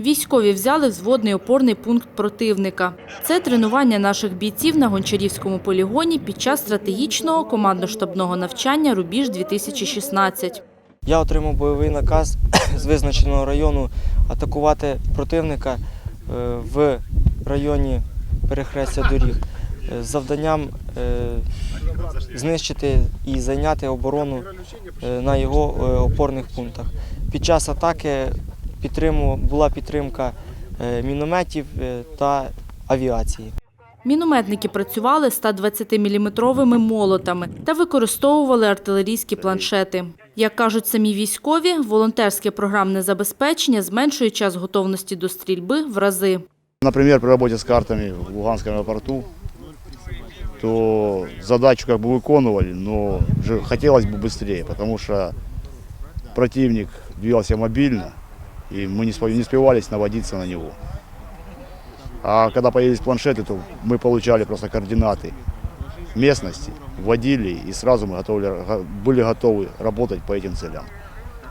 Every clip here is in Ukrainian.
Військові взяли взводний опорний пункт противника. Це тренування наших бійців на Гончарівському полігоні під час стратегічного командно-штабного навчання «Рубіж-2016». Я отримав бойовий наказ з визначеного району атакувати противника е, в районі перехрестя доріг е, з завданням е, знищити і зайняти оборону на його опорних пунктах. Під час атаки була підтримка е, мінометів е, та авіації. Мінометники працювали 120-мм молотами та використовували артилерійські планшети. Як кажуть самі військові, волонтерське програмне забезпечення зменшує час готовності до стрільби в рази. Например, при работе с картами в Луганском аэропорту, то задачу как бы выполнивали, но же хотелось бы быстрее, потому что противник двигался мобильно, и мы не спо- не успевались наводиться на него. А когда появились планшеты, то мы получали просто координаты местности, вводили, и сразу мы готовили, го- были готовы работать по этим целям.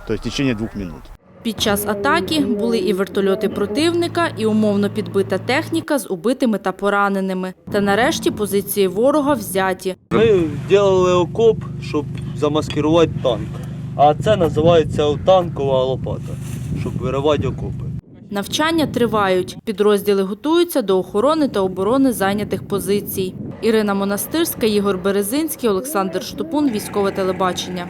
То есть в течение двух минут. Під час атаки були і вертольоти противника, і умовно підбита техніка з убитими та пораненими. Та нарешті позиції ворога взяті. Ми робили окоп, щоб замаскирувати танк. А це називається танкова лопата, щоб виривати окопи. Навчання тривають. Підрозділи готуються до охорони та оборони зайнятих позицій. Ірина Монастирська, Ігор Березинський, Олександр Штупун, Військове телебачення.